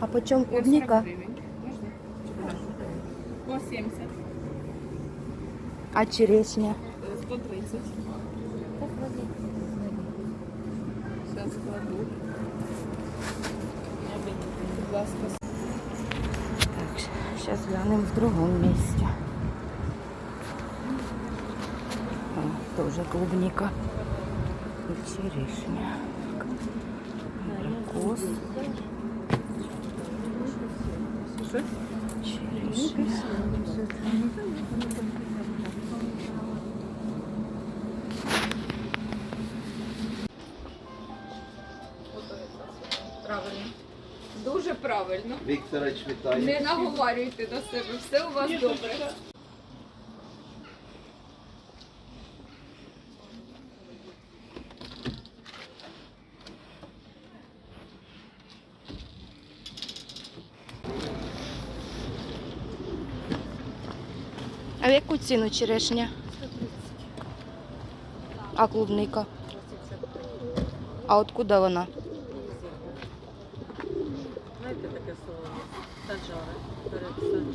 А по чому клубніка? По 70, А черешня? е, 130. Зараз складу. Будь ласка, Так, сейчас глянем в другом месте. А, тоже клубника и черешня. Черешня. Правильно. Дуже правильно. Вікторич, вітаю. Не наговорюйте до себе, все у вас добре. А в яку ціну черешня? А клубника? А откуда вона? Знаєте таке слово? Санжара.